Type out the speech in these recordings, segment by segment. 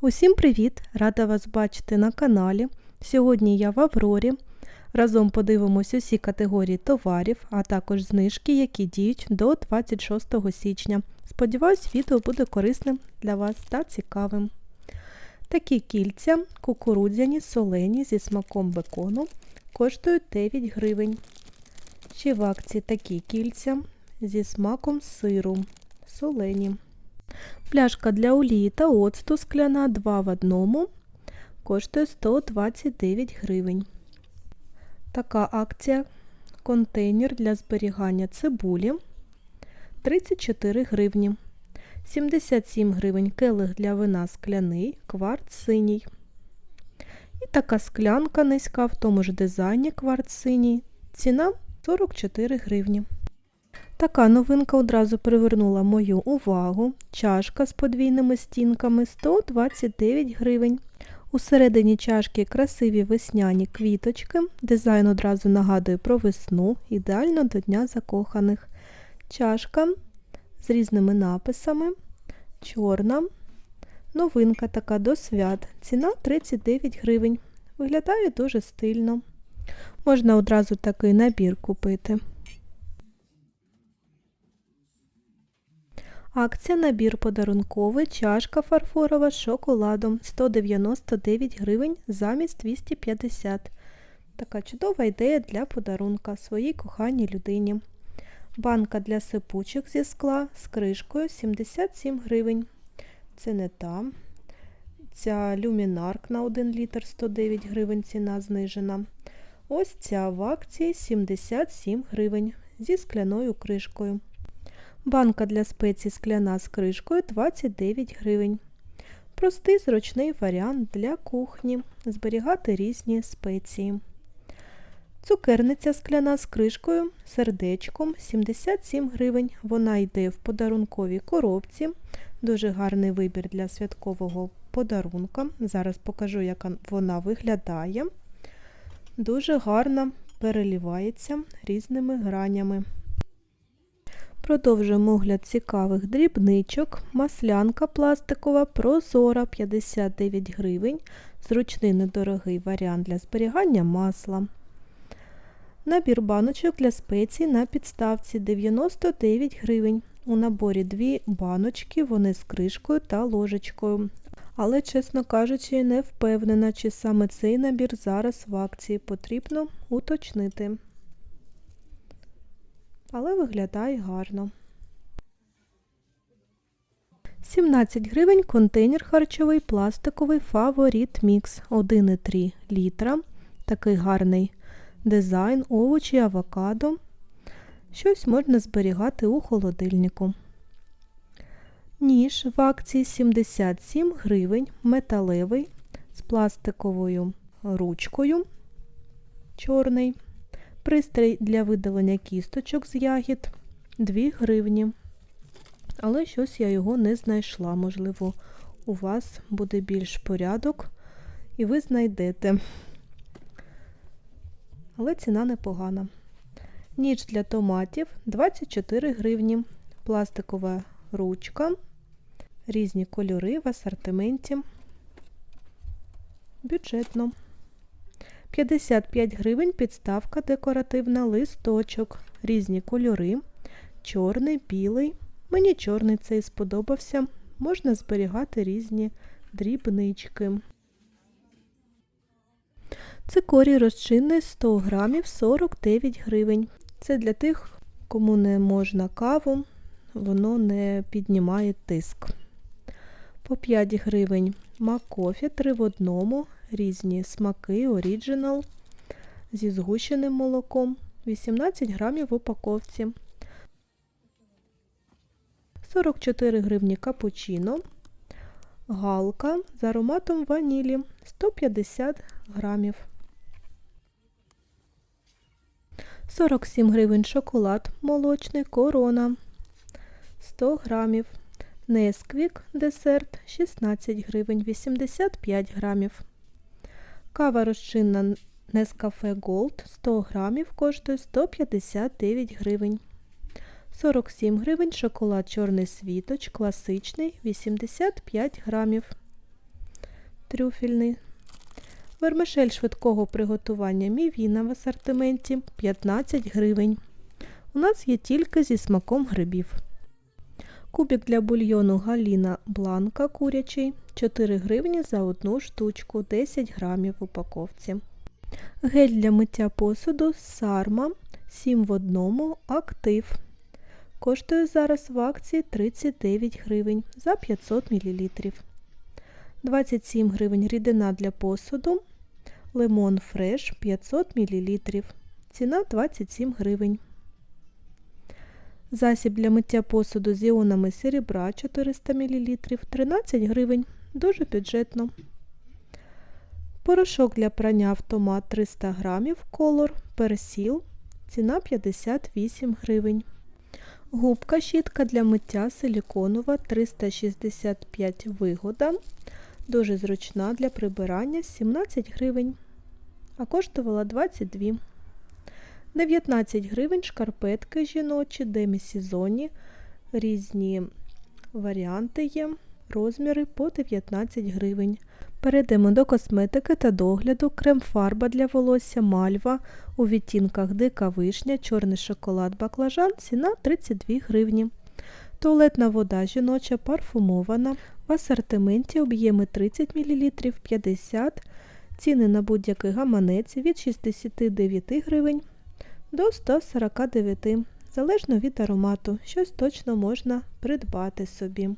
Усім привіт! Рада вас бачити на каналі. Сьогодні я в Аврорі. Разом подивимось усі категорії товарів, а також знижки, які діють до 26 січня. Сподіваюсь, відео буде корисним для вас та цікавим. Такі кільця кукурудзяні, солені зі смаком бекону коштують 9 гривень. Ще в акції такі кільця зі смаком сиру, солені. Пляшка для олії та оцту скляна 2 в одному коштує 129 гривень. Така акція контейнер для зберігання цибулі 34 гривні. 77 гривень келих для вина скляний, кварц синій. І така склянка низька в тому ж дизайні кварц синій. Ціна 44 гривні. Така новинка одразу привернула мою увагу. Чашка з подвійними стінками 129 гривень. Усередині чашки красиві весняні квіточки. Дизайн одразу нагадує про весну, ідеально до Дня закоханих. Чашка з різними написами. Чорна. Новинка така до свят. Ціна 39 гривень. Виглядає дуже стильно. Можна одразу такий набір купити. Акція набір подарунковий, чашка фарфорова з шоколадом 199 гривень замість 250. Така чудова ідея для подарунка своїй коханій людині. Банка для сипучок зі скла з кришкою 77 гривень. Це не та. Ця люмінарк на 1 літр 109 гривень ціна знижена. Ось ця в акції 77 гривень зі скляною кришкою. Банка для спецій скляна з кришкою 29 гривень. Простий зручний варіант для кухні. Зберігати різні спеції. Цукерниця скляна з кришкою, сердечком 77 гривень. Вона йде в подарунковій коробці. Дуже гарний вибір для святкового подарунка. Зараз покажу, як вона виглядає. Дуже гарно перелівається різними гранями. Продовжуємо огляд цікавих дрібничок. Маслянка пластикова прозора 59 гривень. Зручний недорогий варіант для зберігання масла. Набір баночок для спецій на підставці 99 гривень. У наборі дві баночки, вони з кришкою та ложечкою. Але, чесно кажучи, не впевнена, чи саме цей набір зараз в акції потрібно уточнити але виглядає гарно. 17 гривень контейнер харчовий пластиковий Фаворіт Мікс 1,3 літра. Такий гарний дизайн, овочі, авокадо. Щось можна зберігати у холодильнику. Ніж в акції 77 гривень, металевий з пластиковою ручкою чорний. Пристрій для видалення кісточок з ягід 2 гривні. Але щось я його не знайшла. Можливо, у вас буде більш порядок, і ви знайдете. Але ціна непогана. Ніч для томатів 24 гривні. Пластикова ручка, різні кольори в асортименті. Бюджетно. 55 гривень підставка декоративна листочок. Різні кольори. Чорний, білий. Мені чорний цей сподобався. Можна зберігати різні дрібнички. Цикорій розчинний 100 грамів 49 гривень. Це для тих, кому не можна каву, воно не піднімає тиск. По 5 гривень макофі 3 в одному різні смаки, оріджинал зі згущеним молоком, 18 грамів в упаковці, 44 гривні капучино, галка з ароматом ванілі. 150 грамів. 47 гривень шоколад молочний корона. 100 грамів. Несквік десерт. 16 гривень. 85 грамів. Кава розчинна Nescafe Gold 100 грамів коштує 159 гривень. 47 гривень шоколад чорний світоч, класичний 85 грамів. трюфельний. Вермишель швидкого приготування мівіна в асортименті 15 гривень. У нас є тільки зі смаком грибів. Кубик для бульйону Галіна Бланка курячий 4 гривні за одну штучку 10 грамів в упаковці. Гель для миття посуду Сарма 7 в одному актив. Коштує зараз в акції 39 гривень за 500 мл. 27 гривень рідина для посуду. Лимон фреш 500 мл. Ціна 27 гривень. Засіб для миття посуду з іонами серебра 400 мл 13 гривень. Дуже бюджетно. Порошок для прання автомат 300 грамів, колор, персіл. Ціна 58 гривень. Губка щітка для миття силіконова 365 вигода. Дуже зручна для прибирання 17 гривень, а коштувала 22. 19 гривень шкарпетки жіночі, демісезонні, різні варіанти є, розміри по 19 гривень. Перейдемо до косметики та догляду. Крем-фарба для волосся мальва у відтінках дика вишня, чорний шоколад баклажан, ціна 32 гривні. Туалетна вода жіноча парфумована. В асортименті об'єми 30 мл 50 ціни на будь-який гаманець від 69 гривень до 149 залежно від аромату. Щось точно можна придбати собі.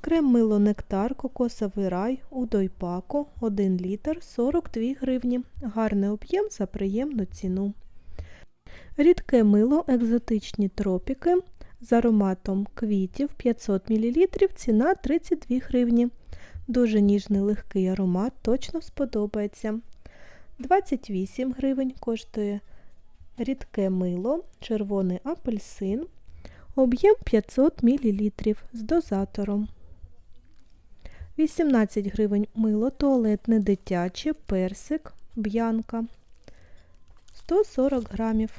Крем мило нектар, кокосовий рай у дойпаку 1 літр 42 гривні. Гарний об'єм за приємну ціну. Рідке мило екзотичні тропіки з ароматом квітів 500 мл, ціна 32 гривні. Дуже ніжний легкий аромат, точно сподобається. 28 гривень коштує рідке мило, червоний апельсин, об'єм 500 мл з дозатором. 18 гривень мило туалетне дитяче, персик, б'янка 140 грамів.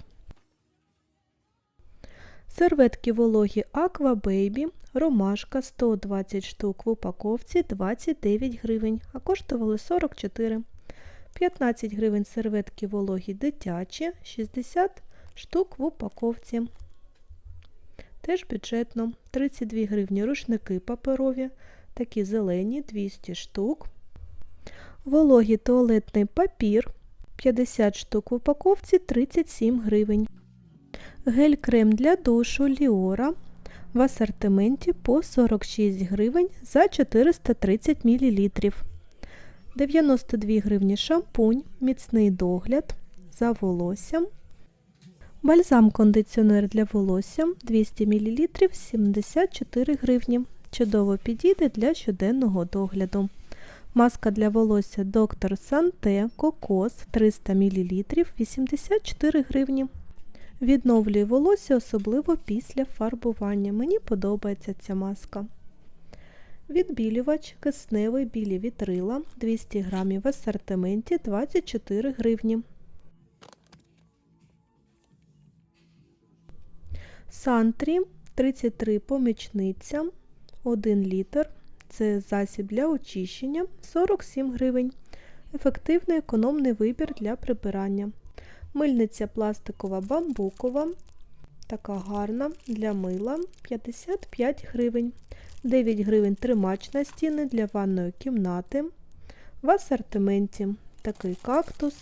Серветки вологі Aqua Baby, ромашка 120 штук в упаковці 29 гривень, а коштували 44. 15 гривень серветки вологі дитячі, 60 штук в упаковці. Теж бюджетно. 32 гривні рушники паперові, такі зелені 200 штук. Вологий туалетний папір 50 штук в упаковці 37 гривень. Гель-крем для душу Ліора в асортименті по 46 гривень за 430 мл. 92 гривні шампунь, міцний догляд за волоссям. Бальзам-кондиціонер для волосся 200 мл 74 гривні. Чудово підійде для щоденного догляду. Маска для волосся Доктор Санте Кокос 300 мл 84 гривні. Відновлює волосся, особливо після фарбування. Мені подобається ця маска. Відбілювач кисневий білі вітрила 200 грамів в асортименті 24 гривні. Сантрі 33 помічниця 1 літр. Це засіб для очищення 47 гривень. Ефективний економний вибір для прибирання. Мильниця пластикова бамбукова. Така гарна для мила 55 гривень. 9 гривень тримач на стіни для ванної кімнати. В асортименті такий кактус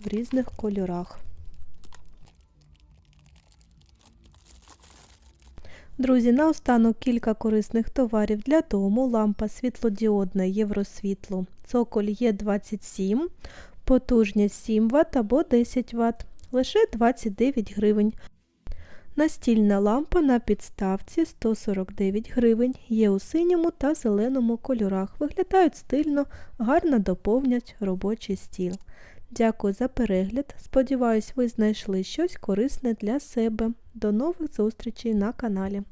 в різних кольорах. Друзі, наостанок кілька корисних товарів для дому. Лампа світлодіодна Євросвітло. Цоколь Є27, потужність 7 Вт або 10 Вт. Лише 29 гривень. Настільна лампа на підставці 149 гривень. Є у синьому та зеленому кольорах. Виглядають стильно, гарно доповнять робочий стіл. Дякую за перегляд. Сподіваюсь, ви знайшли щось корисне для себе. До нових зустрічей на каналі.